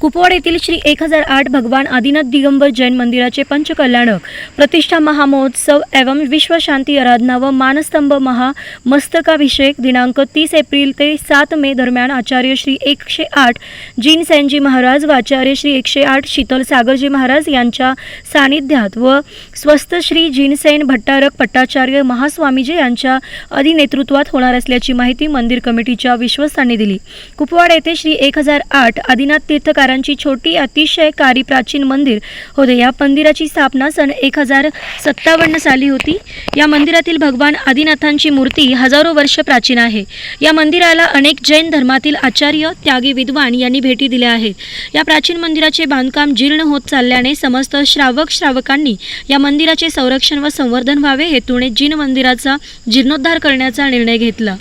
कुपवाड येथील श्री एक हजार आठ भगवान आदिनाथ दिगंबर जैन मंदिराचे पंचकल्याणक प्रतिष्ठा महामहोत्सव एवं विश्वशांती आराधना व मानस्तंभ महामस्तकाभिषेक दिनांक तीस एप्रिल ते सात मे दरम्यान आचार्य श्री एकशे आठ जीन सैनजी महाराज व आचार्य श्री एकशे आठ शीतल सागरजी महाराज यांच्या सानिध्यात व स्वस्त श्री जीनसेन भट्टारक पट्टाचार्य महास्वामीजी यांच्या अधिनेतृत्वात होणार असल्याची माहिती मंदिर कमिटीच्या विश्वस्तांनी दिली. कुपवाड येथे श्री एक हजार आठ आदिनाथ तीर्थकार तीर्थकारांची छोटी अतिशय कारी प्राचीन मंदिर होते. या मंदिराची स्थापना सन एक हजार सत्तावन्न साली होती. या मंदिरातील भगवान आदिनाथांची मूर्ती हजारो वर्ष प्राचीन आहे. या मंदिराला अनेक जैन धर्मातील आचार्य त्यागी विद्वान यांनी भेटी दिल्या आहेत. या प्राचीन मंदिराचे बांधकाम जीर्ण होत चालल्याने समस्त श्रावक श्रावकांनी या मंदिराचे संरक्षण व संवर्धन व्हावे हेतूने जीन मंदिराचा जीर्णोद्धार करण्याचा निर्णय घेतला.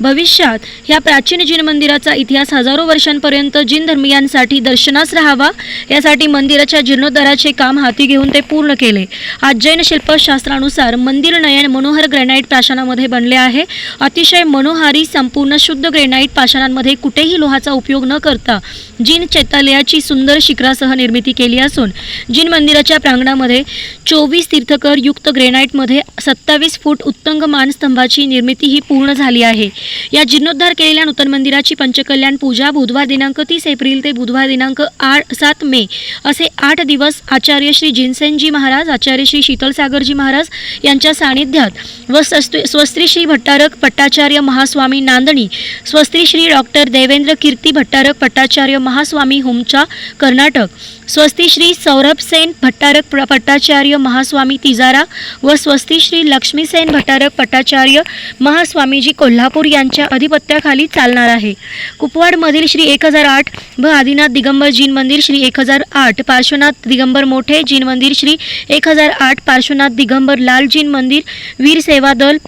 भविष्यात या प्राचीन जीन मंदिराचा इतिहास हजारो वर्षांपर्यंत जीन धर्मियांसाठी दर्शनास राहावा. यासाठी मंदिराच्या जीर्णोद्धाराचे काम हाती घेऊन ते पूर्ण केले. आज जैन शिल्पशास्त्रानुसार मंदिर नयन मनोहर ग्रेनाईट पाषाणामध्ये बनले आहे. अतिशय मनोहारी संपूर्ण शुद्ध ग्रेनाईट पाषाणांमध्ये कुठेही लोहाचा उपयोग न करता जीन चैतालयाची सुंदर शिखरासह निर्मिती केली असून जीन मंदिराच्या प्रांगणामध्ये चोवीस तीर्थकर युक्त ग्रेनाईटमध्ये सत्तावीस फूट उत्तंग मानस्तंभाची निर्मिती ही पूर्ण झाली आहे. या जीर्णोद्धार केलेल्या नूतन मंदिराची पंचकल्याण पूजा बुधवार दिनांक तीस एप्रिल ते बुधवार दिनांक आठ सात मे असे आठ दिवस आचार्य श्री जिनसेनजी महाराज आचार्य श्री शीतलसागरजी महाराज यांच्या सानिध्यात व सस्त्री स्वस्त्री श्री भट्टारक पट्टाचार्य महास्वामी नांदणी स्वस्त्री श्री डॉक्टर देवेंद्र कीर्ती भट्टारक पट्टाचार्य महास्वामी होमचा कर्नाटक स्वस्ती श्री सौरभसेन भट्टारक प्र- महास्वामी तिजारा व स्वस्ती श्री लक्ष्मीसेन भट्टारक भट्टाचार्य महास्वामीजी कोल्हापूर यांच्या अधिपत्याखाली चालणार आहे. कुपवाडमधील श्री एक हजार आठ व आदिनाथ दिगंबर जीन मंदिर श्री एक हजार आठ पार्श्वनाथ दिगंबर मोठे जीन मंदिर श्री एक हजार आठ पार्श्वनाथ दिगंबर लाल जीन मंदिर वीर सेवा दल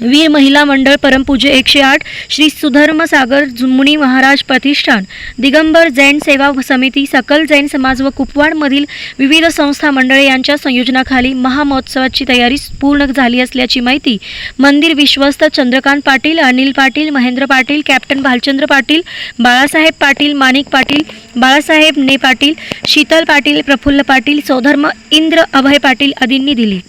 वीर महिला मंडळ परमपूज्य एकशे आठ श्री सुधर्म सागर मुनी महाराज प्रतिष्ठान दिगंबर जैन सेवा समिती सकल जैन समाज व कुपवाडमधील विविध संस्था मंडळे यांच्या संयोजनाखाली महामहोत्सवाची तयारी पूर्ण झाली असल्याची माहिती मंदिर विश्वस्त चंद्रकांत पाटील अनिल पाटील महेंद्र पाटील कॅप्टन भालचंद्र पाटील बाळासाहेब पाटील माणिक पाटील बाळासाहेब ने पाटील शीतल पाटील प्रफुल्ल पाटील सौधर्म इंद्र अभय पाटील आदींनी दिली.